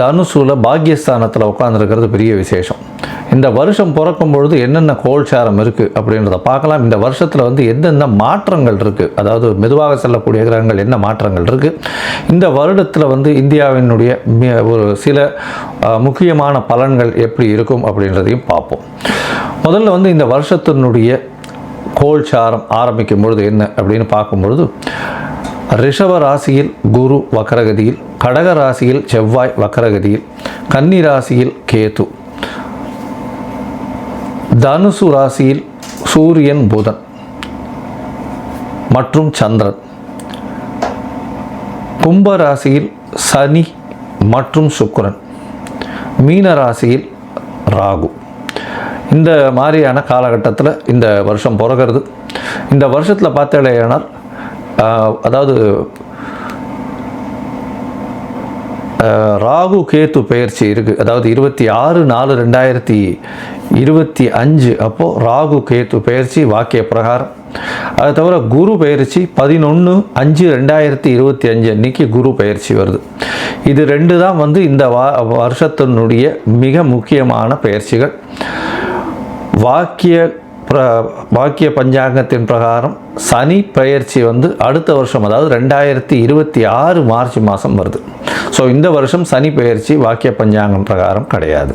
தனுசுல பாக்கியஸ்தானத்தில் உட்காந்துருக்கிறது பெரிய விசேஷம். இந்த வருஷம் பிறக்கும் பொழுது என்னென்ன கோல்சாரம் இருக்குது அப்படின்றத பார்க்கலாம். இந்த வருஷத்தில் வந்து எந்தெந்த மாற்றங்கள் இருக்குது அதாவது மெதுவாக செல்லக்கூடிய கிரகங்கள் என்ன மாற்றங்கள் இருக்குது இந்த வருடத்தில் வந்து இந்தியாவினுடைய ஒரு சில முக்கியமான பலன்கள் எப்படி இருக்கும் அப்படின்றதையும் பார்ப்போம். முதல்ல வந்து இந்த வருஷத்தினுடைய கோல்சாரம் ஆரம்பிக்கும் பொழுது என்ன அப்படின்னு பார்க்கும்பொழுது ரிஷப ராசியில் குரு வக்கரகதியில் கடக ராசியில் செவ்வாய் வக்கரகதியில் கன்னி ராசியில் கேது. தனுசு ராசியில் சூரியன் புதன் மற்றும் சந்திரன். கும்ப ராசியில் சனி மற்றும் சுக்கரன். மீன ராசியில் ராகு. இந்த மாதிரியான காலகட்டத்தில் இந்த வருஷம் பிறகுறது இந்த வருஷத்தில் பார்த்தேனால் அதாவது ராகு கேத்து பெயர்ச்சி இருக்குது அதாவது இருபத்தி ஆறு நாலு ரெண்டாயிரத்தி இருபத்தி அஞ்சு அப்போது ராகு கேத்து பெயர்ச்சி வாக்கிய பிரகாரம். அது தவிர குரு பயிற்சி பதினொன்று அஞ்சு ரெண்டாயிரத்தி இருபத்தி அஞ்சு அன்னைக்கு குரு பயிற்சி வருது. இது ரெண்டு தான் வந்து இந்த வா வருஷத்தினுடைய மிக முக்கியமான பயிற்சிகள் வாக்கிய பிர வாக்கிய பஞ்சாங்கத்தின் பிரகாரம் சனி பெயர்ச்சி வந்து அடுத்த வருஷம் அதாவது ரெண்டாயிரத்தி இருபத்தி ஆறு மார்ச் மாதம் வருது. ஸோ இந்த வருஷம் சனி பெயர்ச்சி வாக்கிய பஞ்சாங்கம் பிரகாரம் கிடையாது.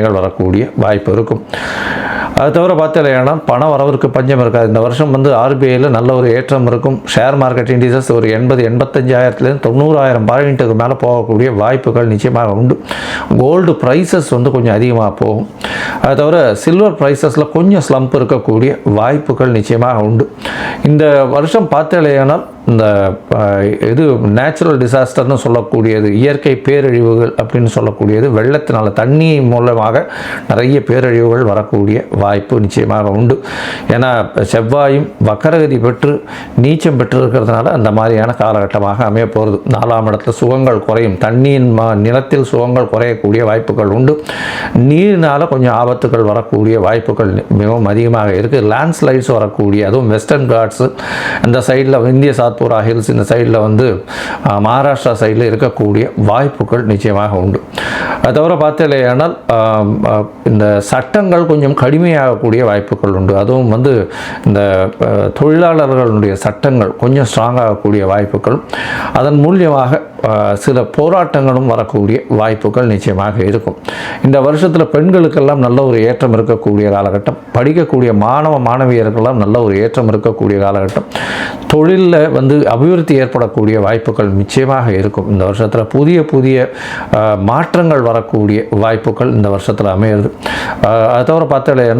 பிரச்சனைகள் வரக்கூடிய வாய்ப்பு இருக்கும். அது தவிர பார்த்தீங்கன்னா பண வரவிற்கு பஞ்சம் இருக்காது. இந்த வருஷம் வந்து ஆர்பிஐயில் நல்ல ஒரு ஏற்றம் இருக்கும். ஷேர் மார்க்கெட் இண்டிசஸ் ஒரு எண்பது எண்பத்தஞ்சாயிரத்துலேருந்து தொண்ணூறாயிரம் பாயிண்ட்டுக்கு மேலே போகக்கூடிய வாய்ப்புகள் நிச்சயமாக உண்டு. கோல்டு ப்ரைஸஸ் வந்து கொஞ்சம் அதிகமாக போகும். அது தவிர சில்வர் ப்ரைஸஸில் கொஞ்சம் ஸ்லம்ப் இருக்கக்கூடிய வாய்ப்புகள் நிச்சயமாக உண்டு. இந்த வருஷம் பார்த்தேனால் இந்த இது நேச்சுரல் டிசாஸ்டர்னு சொல்லக்கூடியது இயற்கை பேரழிவுகள் அப்படின்னு சொல்லக்கூடியது வெள்ளத்தினால தண்ணி மூலமாக நிறைய பேரழிவுகள் வரக்கூடிய வாய்ப்பு நிச்சயமாக உண்டு. ஏன்னா செவ்வாயும் வக்கரகதி பெற்று நீச்சம் பெற்று இருக்கிறதுனால அந்த மாதிரியான காலகட்டமாக அமைய போகிறது நாலாம் இடத்துல சுகங்கள் குறையும். தண்ணியின் மா நிலத்தில் சுகங்கள் குறையக்கூடிய வாய்ப்புகள் உண்டு. நீரினால் கொஞ்சம் ஆபத்துகள் வரக்கூடிய வாய்ப்புகள் மிகவும் அதிகமாக இருக்குது லேண்ட்ஸ்லைட்ஸ் வரக்கூடிய அதுவும் வெஸ்டர்ன் காட்ஸு அந்த சைடில் இந்திய சாத்பூரா ஹில்ஸ் இந்த சைடில் வந்து மகாராஷ்டிரா சைடில் இருக்கக்கூடிய வாய்ப்புகள் நிச்சயமாக உண்டு. அதை தவிர பார்த்தீங்களேனால் இந்த சட்டங்கள் கொஞ்சம் ஆகக்கூடிய வாய்ப்புகள் உண்டு. அதுவும் வந்து இந்த தொழிலாளர்களுடைய சட்டங்கள் கொஞ்சம் ஸ்ட்ராங் ஆகக்கூடிய வாய்ப்புகள். அதன் மூலியமாக சில போராட்டங்களும் வரக்கூடிய வாய்ப்புகள் நிச்சயமாக இருக்கும். இந்த வருஷத்தில் பெண்களுக்கெல்லாம் நல்ல ஒரு ஏற்றம் இருக்கக்கூடிய காலகட்டம். படிக்கக்கூடிய மாணவ மாணவியர்களெல்லாம் நல்ல ஒரு ஏற்றம் இருக்கக்கூடிய காலகட்டம். தொழிலில் வந்து அபிவிருத்தி ஏற்படக்கூடிய வாய்ப்புகள் நிச்சயமாக இருக்கும். இந்த வருஷத்தில் புதிய புதிய மாற்றங்கள் வரக்கூடிய வாய்ப்புகள் இந்த வருஷத்தில் அமையிறது. அதை தவிர பார்த்தீங்கன்னா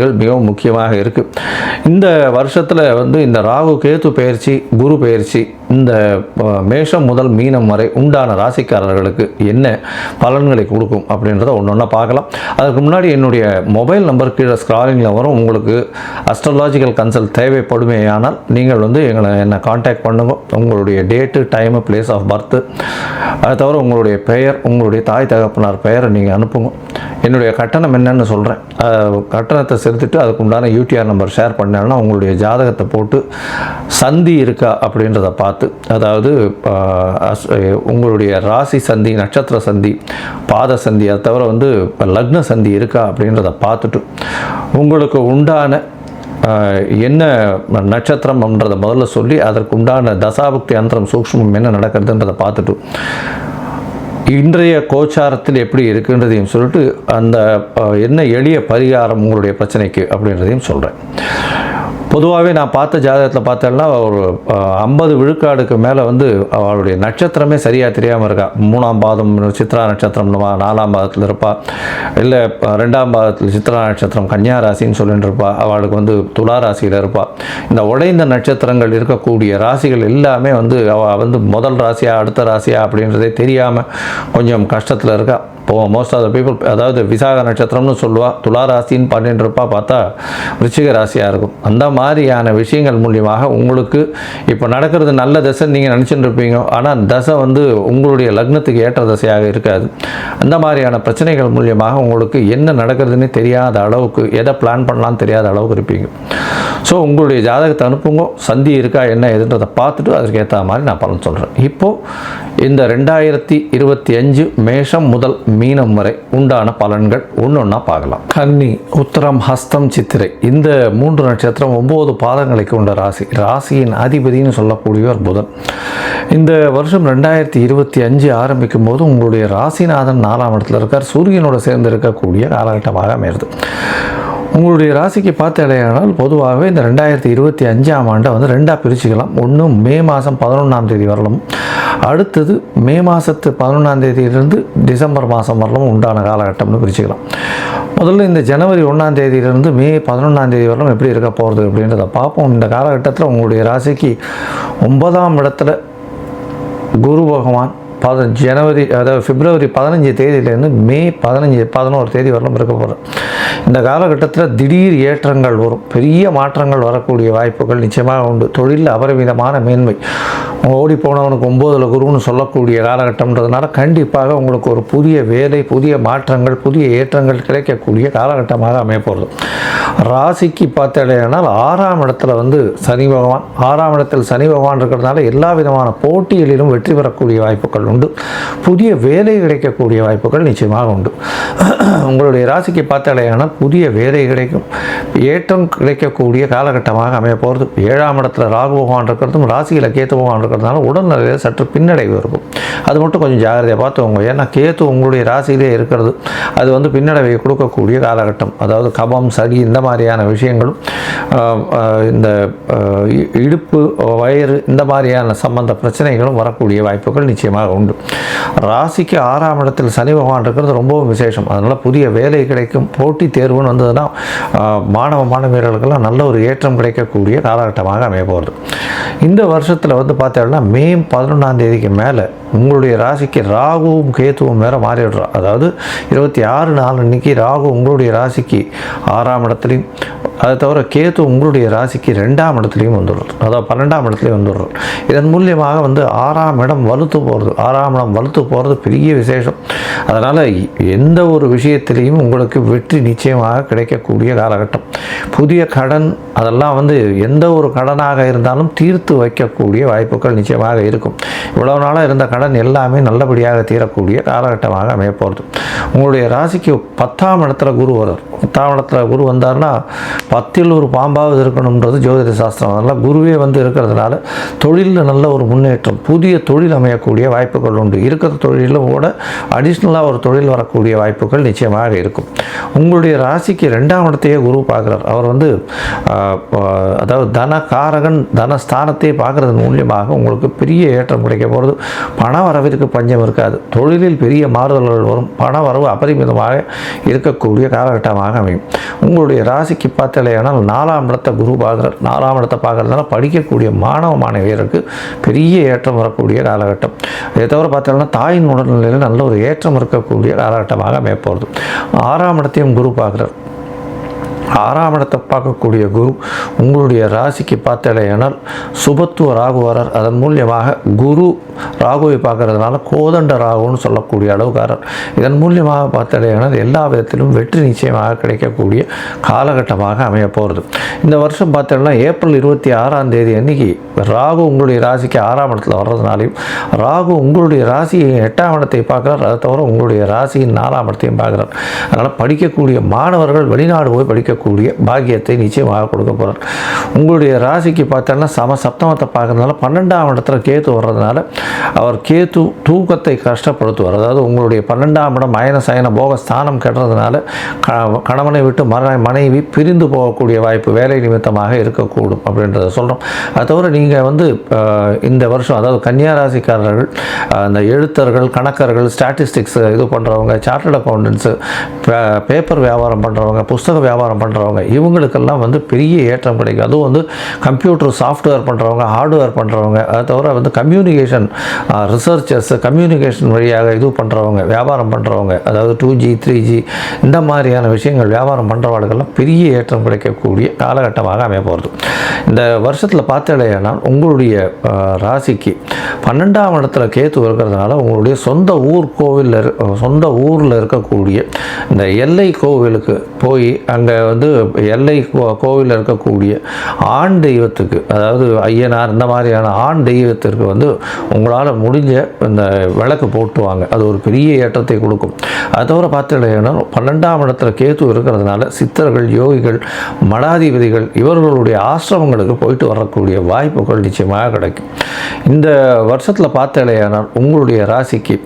பயிற்சிகள் மிகவும் முக்கியமாக இருக்குது இந்த வருஷத்தில் வந்து இந்த ராகு கேத்து பயிற்சி குரு பயிற்சி இந்த மேஷம் முதல் மீனம் வரை உண்டான ராசிக்காரர்களுக்கு என்ன பலன்களை கொடுக்கும் அப்படின்றத ஒன்று ஒன்றா பார்க்கலாம். அதுக்கு முன்னாடி என்னுடைய மொபைல் நம்பர் கீழே ஸ்க்ராலிங்கில் வரும். உங்களுக்கு அஸ்ட்ராலாஜிக்கல் கன்சல்ட் தேவைப்படுமேயானால் நீங்கள் வந்து எங்களை என்னை காண்டாக்ட் பண்ணுங்கள் உங்களுடைய date time place of birth அதை தவிர உங்களுடைய பெயர் உங்களுடைய தாய் தகப்பனார் பெயரை நீங்கள் அனுப்புங்க. என்னுடைய கட்டணம் என்னன்னு சொல்கிறேன் கட்டணத்தை செலுத்திட்டு அதுக்கு உண்டான யூடிஆர் நம்பர் ஷேர் பண்ணேன்னா உங்களுடைய ஜாதகத்தை போட்டு சந்தி இருக்கா அப்படின்றத பார்த்து அதாவது உங்களுடைய ராசி சந்தி நட்சத்திர சந்தி பாத சந்தி அதை தவிர வந்து லக்ன சந்தி இருக்கா அப்படின்றத பார்த்துட்டு உங்களுக்கு உண்டான என்ன நட்சத்திரம்ன்றதை முதல்ல சொல்லி அதற்கு உண்டான தசாபக்தி அந்தரம் சூக்ஷ்மம் என்ன நடக்கிறதுன்றதை பார்த்துட்டு இன்றைய கோச்சாரத்தில் எப்படி இருக்குன்றதையும் சொல்லிட்டு அந்த என்ன எளிய பரிகாரம் உங்களுடைய பிரச்சனைக்கு அப்படின்றதையும் சொல்கிறேன் பொதுவாகவே நான் பார்த்த ஜாதகத்தில் பார்த்தேன்னா ஒரு ஐம்பது விழுக்காடுக்கு மேலே வந்து அவளுடைய நட்சத்திரமே சரியாக தெரியாமல் இருக்கா. மூணாம் பாதம் சித்ரா நட்சத்திரம்னுவா நாலாம் பாதத்தில் இருப்பா. இல்லை ரெண்டாம் பாதத்தில் சித்ரா நட்சத்திரம் கன்னியா ராசின்னு சொல்லிட்டு இருப்பா. அவளுக்கு வந்து துலா ராசியில் இருப்பா. இந்த உடைந்த நட்சத்திரங்கள் இருக்கக்கூடிய ராசிகள் எல்லாமே வந்து அவள் வந்து முதல் ராசியா அடுத்த ராசியா அப்படின்றதே தெரியாமல் கொஞ்சம் கஷ்டத்தில் இருக்கா. இப்போ மோஸ்ட் ஆஃப் த பீப்புள் அதாவது விசாக நட்சத்திரம்னு சொல்லுவாள் துலா ராசின்னு பண்ணிட்டு இருப்பா பார்த்தா விருச்சிக ராசியாக இருக்கும். அந்த மாதிரியான விஷயங்கள் மூலியமாக உங்களுக்கு இப்போ நடக்கிறது நல்ல தசை நீங்கள் நினச்சிட்டு இருப்பீங்க. ஆனால் தசை வந்து உங்களுடைய லக்னத்துக்கு ஏற்ற தசையாக இருக்காது. அந்த மாதிரியான பிரச்சனைகள் மூலியமாக உங்களுக்கு என்ன நடக்கிறதுன்னு தெரியாத அளவுக்கு எதை பிளான் பண்ணலாம்னு தெரியாத அளவுக்கு இருப்பீங்க. ஸோ உங்களுடைய ஜாதகத்தை அனுப்புங்க. சந்தி இருக்கா என்ன எதுன்றதை பார்த்துட்டு அதுக்கேற்ற ஏற்ற மாதிரி நான் பலன் சொல்கிறேன் இப்போது இந்த ரெண்டாயிரத்தி இருபத்தி அஞ்சு மேஷம் முதல் மீனம் வரை உண்டான பலன்கள் ஒன்று ஒன்றா பார்க்கலாம். கன்னி உத்தரம் ஹஸ்தம் சித்திரை. இந்த மூன்று நட்சத்திரம் ஒம்பது பாதங்களை கொண்ட ராசி. ராசியின் அதிபதினு சொல்லக்கூடியவர் புதன். இந்த வருஷம் ரெண்டாயிரத்தி இருபத்தி அஞ்சு ஆரம்பிக்கும் போது உங்களுடைய ராசிநாதன் நாலாம் இடத்துல இருக்கார். சூரியனோட சேர்ந்து இருக்கக்கூடிய காலகட்டமாக அமையிறது உங்களுடைய ராசிக்கு பார்த்தடையானால் பொதுவாகவே இந்த ரெண்டாயிரத்தி இருபத்தி அஞ்சாம் ஆண்டை வந்து ரெண்டாக பிரிச்சுக்கலாம். ஒன்று மே மாதம் பதினொன்றாம் தேதி வரலும் அடுத்தது மே மாதத்து பதினொன்றாம் தேதியிலிருந்து டிசம்பர் மாதம் வரலும் உண்டான காலகட்டம்னு பிரிச்சுக்கலாம். முதல்ல இந்த ஜனவரி ஒன்றாம் தேதியிலிருந்து மே பதினொன்றாம் தேதி வரலும் எப்படி இருக்க போகிறது அப்படின்றத பார்ப்போம். இந்த காலகட்டத்தில் உங்களுடைய ராசிக்கு ஒன்பதாம் இடத்துல குரு பகவான் பத ஜனவரி அதாவது பிப்ரவரி பதினஞ்சு தேதியிலேருந்து மே பதினஞ்சு பதினோரு தேதி வரலும் இருக்க போகிறோம் இந்த காலகட்டத்தில் திடீர் ஏற்றங்கள் வரும். பெரிய மாற்றங்கள் வரக்கூடிய வாய்ப்புகள் நிச்சயமாக உண்டு. தொழிலில் அபரிமிதமான மேன்மை. ஓடி போனவனுக்கு ஒம்போதில் குருன்னு சொல்லக்கூடிய காலகட்டம்ன்றதுனால கண்டிப்பாக உங்களுக்கு ஒரு புதிய வேலை புதிய மாற்றங்கள் புதிய ஏற்றங்கள் கிடைக்கக்கூடிய காலகட்டமாக அமையப்போகிறது ராசிக்கு பார்த்தடையானால் ஆறாம் இடத்துல வந்து சனி பகவான். ஆறாம் இடத்தில் சனி பகவான் இருக்கிறதுனால எல்லா விதமான போட்டிகளிலும் வெற்றி பெறக்கூடிய வாய்ப்புகள் உண்டு. புதிய வேலை கிடைக்கக்கூடிய வாய்ப்புகள் நிச்சயமாக உண்டு. உங்களுடைய ராசிக்கு பார்த்தாலேயான புதிய வேலை கிடைக்கும். ஏற்றம் கிடைக்கக்கூடிய காலகட்டமாக அமைய போகிறது ஏழாம் இடத்துல ராகு பகவான் இருக்கிறதும் ராசியில் கேத்து பகவான் இருக்கிறதுனால உடல்நிலையில் சற்று பின்னடைவு இருக்கும். அது மட்டும் கொஞ்சம் ஜாகிரதையாக பார்த்துக்கோங்க. ஏன்னா கேத்து உங்களுடைய ராசியிலே இருக்கிறது. அது வந்து பின்னடைவை கொடுக்கக்கூடிய காலகட்டம். அதாவது கபம் சளி இந்த மாதிரியான விஷயங்களும் இந்த இடுப்பு வயிறு இந்த மாதிரியான சம்பந்த பிரச்சனைகளும் வரக்கூடிய வாய்ப்புகள் நிச்சயமாக உண்டு. ராசிக்கு ஆறாம் இடத்தில் சனி பகவான் இருக்கிறது ரொம்பவும் விசேஷம். அதனால் புதிய வேலை கிடைக்கும் போட்டி தேர்வுன்னு வந்ததுன்னா மாணவ மாணவியர்களுக்கெல்லாம் நல்ல ஒரு ஏற்றம் கிடைக்கக்கூடிய காலகட்டமாக அமைய போகிறது இந்த வருஷத்தில் வந்து பார்த்தோம்னா மே பதினொன்றாம் தேதிக்கு மேலே உங்களுடைய ராசிக்கு ராகுவும் கேத்துவும் வேற மாறிடுறோம் அதாவது இருபத்தி ஆறு நாள் இன்னைக்கு ராகு உங்களுடைய ராசிக்கு ஆறாம் இடத்துலையும் அதை தவிர கேத்து உங்களுடைய ராசிக்கு ரெண்டாம் இடத்துலையும் வந்துடுறது. அதாவது பன்னெண்டாம் இடத்துலையும் வந்துடுறார் இதன் மூலியமாக வந்து ஆறாம் இடம் வலுத்து போகிறது ஆறாம் இடம் வலுத்து போகிறது பெரிய விசேஷம். அதனால் எந்த ஒரு விஷயத்திலையும் உங்களுக்கு வெற்றி நிச்சயமாக கிடைக்கக்கூடிய காலகட்டம். புதிய கடன் அதெல்லாம் வந்து எந்த ஒரு கடனாக இருந்தாலும் தீர்த்து வைக்கக்கூடிய வாய்ப்புகள் நிச்சயமாக இருக்கும். இவ்வளவு நாளாக இருந்த கடன் எல்லாமே நல்லபடியாக தீரக்கூடிய காலகட்டமாக அமையப்போகிறது உங்களுடைய ராசிக்கு பத்தாம் இடத்துல குரு வரும் பத்தாம் இடத்துல குரு வந்தார்னா பத்தில் ஒரு பாம்பாவது இருக்கணுன்றது ஜோதிட சாஸ்திரம். அதனால் குருவே வந்து இருக்கிறதுனால தொழிலில் நல்ல ஒரு முன்னேற்றம் புதிய தொழில் அமையக்கூடிய வாய்ப்புகள் உண்டு. இருக்கிற தொழிலும் கூட அடிஷ்னல் பர்சனலாக ஒரு தொழில் வரக்கூடிய வாய்ப்புகள் நிச்சயமாக இருக்கும். உங்களுடைய ராசிக்கு ரெண்டாம் இடத்தையே குரு பார்க்குறார். அவர் வந்து அதாவது தன காரகன் தனஸ்தானத்தை பார்க்கறதன் மூலியமாக உங்களுக்கு பெரிய ஏற்றம் கிடைக்க போகிறது பண வரவிற்கு பஞ்சம் இருக்காது. தொழிலில் பெரிய மாறுதல்கள் வரும். பண வரவு அபரிமிதமாக இருக்கக்கூடிய காலகட்டமாக அமையும். உங்களுடைய ராசிக்கு பார்த்தலையானால் நாலாம் இடத்தை குரு பார்க்குறார். நாலாம் இடத்தை பார்க்கறதுனால படிக்கக்கூடிய மாணவ மாணவியருக்கு பெரிய ஏற்றம் வரக்கூடிய காலகட்டம். இதை தவிர பார்த்தோம்னா தாயின் உடல்நிலையில் நல்ல ஒரு ஏற்றம் இருக்கக்கூடிய காலகட்டமாக அமைய போகிறது. ஆறாம் இடத்தையும் குரு பார்க்குறார். ஆறாம் இடத்தை பார்க்கக்கூடிய குரு உங்களுடைய ராசிக்கு பார்த்தாலேயானால் சுபத்துவ ராகுவரர் அதன் மூலியமாக குரு ராகுவை பார்க்கறதுனால கோதண்ட ராகுன்னு சொல்லக்கூடிய அளவுக்காரர். இதன் மூலியமாக பார்த்தாலேயானால் எல்லா விதத்திலும் வெற்றி நிச்சயமாக கிடைக்கக்கூடிய காலகட்டமாக அமைய போகிறது இந்த வருஷம் பார்த்தோம்னா ஏப்ரல் இருபத்தி ஆறாம் தேதி அன்னைக்கு ராகு உங்களுடைய ராசிக்கு ஆறாம் இடத்துல வர்றதுனாலையும் ராகு உங்களுடைய ராசியை எட்டாம் இடத்தை பார்க்குறார். அதை தவிர உங்களுடைய ராசியின் நாலாம் இடத்தையும் பார்க்குறார். அதனால் படிக்கக்கூடிய மாணவர்கள் வெளிநாடு போய் படிக்க படிக்கக்கூடிய பாக்கியத்தை நிச்சயமாக கொடுக்க போகிறார் உங்களுடைய ராசிக்கு பார்த்தோன்னா சம சப்தமத்தை பார்க்கறதுனால பன்னெண்டாம் இடத்துல கேத்து வர்றதுனால அவர் கேத்து தூக்கத்தை கஷ்டப்படுத்துவார். அதாவது உங்களுடைய பன்னெண்டாம் இடம் மயன சயன போக ஸ்தானம் கெடுறதுனால க- கணவனை விட்டு மன மனைவி பிரிந்து போகக்கூடிய வாய்ப்பு வேலை நிமித்தமாக இருக்கக்கூடும் அப்படின்றத சொல்கிறோம் அது தவிர நீங்கள் வந்து இந்த வருஷம் அதாவது கன்னியா ராசிக்காரர்கள் அந்த எழுத்தர்கள் கணக்கர்கள் ஸ்டாட்டிஸ்டிக்ஸ் இது பண்ணுறவங்க சார்ட்டர்ட் அக்கௌண்டன்ஸு பேப்பர் வியாபாரம் பண்ணுறவங்க புஸ்தக வியாபாரம் பண்ணுறவங்க இவங்களுக்கெல்லாம் வந்து பெரிய ஏற்றம் கிடைக்கும். அதுவும் வந்து கம்ப்யூட்டர் சாஃப்ட்வேர் பண்ணுறவங்க ஹார்ட்வேர் பண்ணுறவங்க அதை தவிர வந்து கம்யூனிகேஷன் ரிசர்ச்சர்ஸ் கம்யூனிகேஷன் வழியாக இது பண்ணுறவங்க வியாபாரம் பண்ணுறவங்க அதாவது டூ ஜி த்ரீ ஜி இந்த மாதிரியான விஷயங்கள் வியாபாரம் பண்ணுறவாளுக்கெல்லாம் பெரிய ஏற்றம் கிடைக்கக்கூடிய காலகட்டமாக அமைய போகிறது இந்த வருஷத்தில் பார்த்தடையானால் உங்களுடைய ராசிக்கு பன்னெண்டாம் இடத்துல கேத்து இருக்கிறதுனால உங்களுடைய சொந்த ஊர் கோவிலில் சொந்த ஊரில் இருக்கக்கூடிய இந்த எல்லை கோவிலுக்கு போய் அங்கே வந்து வந்து எல்லை கோ- கோவிலில் இருக்கக்கூடிய ஆண் தெய்வத்துக்கு அதாவது ஐயனார் இந்த மாதிரியான ஆண் தெய்வத்திற்கு வந்து உங்களால் முடிஞ்ச இந்த விளக்கு போட்டுவாங்க அது ஒரு பெரிய ஏற்றத்தை கொடுக்கும். அது தவிர பார்த்தீங்கன்னா பன்னெண்டாம் இடத்துல கேத்து இருக்கிறதுனால சித்தர்கள் யோகிகள் மடாதிபதிகள் இவர்களுடைய ஆசிரமங்களுக்கு போயிட்டு வரக்கூடிய வாய்ப்புகள் நிச்சயமாக கிடைக்கும். இந்த வருஷத்தில் பார்த்தேலையானால் உங்களுடைய ராசிக்கு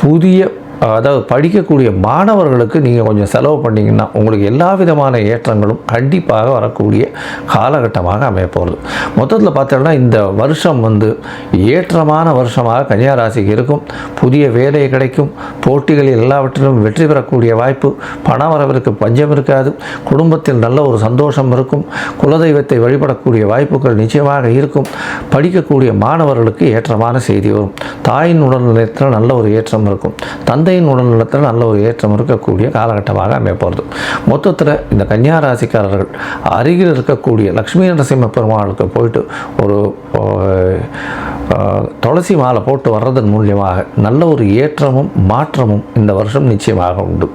புதிய அதாவது படிக்கக்கூடிய மாணவர்களுக்கு நீங்கள் கொஞ்சம் செலவு பண்ணிங்கன்னா உங்களுக்கு எல்லா விதமான ஏற்றங்களும் கண்டிப்பாக வரக்கூடிய காலகட்டமாக அமையப்போகிறது மொத்தத்தில் பார்த்தோம்னா இந்த வருஷம் வந்து ஏற்றமான வருஷமாக கன்னியா ராசிக்கு இருக்கும். புதிய வேலை கிடைக்கும். போட்டிகளில் எல்லாவற்றிலும் வெற்றி பெறக்கூடிய வாய்ப்பு. பண வரவிற்கு பஞ்சம் இருக்காது. குடும்பத்தில் நல்ல ஒரு சந்தோஷம் இருக்கும். குலதெய்வத்தை வழிபடக்கூடிய வாய்ப்புகள் நிச்சயமாக இருக்கும். படிக்கக்கூடிய மாணவர்களுக்கு ஏற்றமான செய்தி வரும். தாயின் உடல்நலத்தில் நல்ல ஒரு ஏற்றம் இருக்கும். தந்தை தந்தையின் உடல்நலத்தில் நல்ல ஒரு ஏற்றம் இருக்கக்கூடிய காலகட்டமாக அமையப்போகிறது மொத்தத்தில் இந்த கன்னியா ராசிக்காரர்கள் அருகில் இருக்கக்கூடிய லக்ஷ்மி நரசிம்ம பெருமாளுக்கு போயிட்டு ஒரு துளசி மாலை போட்டு வர்றதன் மூலியமாக நல்ல ஒரு ஏற்றமும் மாற்றமும் இந்த வருஷம் நிச்சயமாக உண்டு.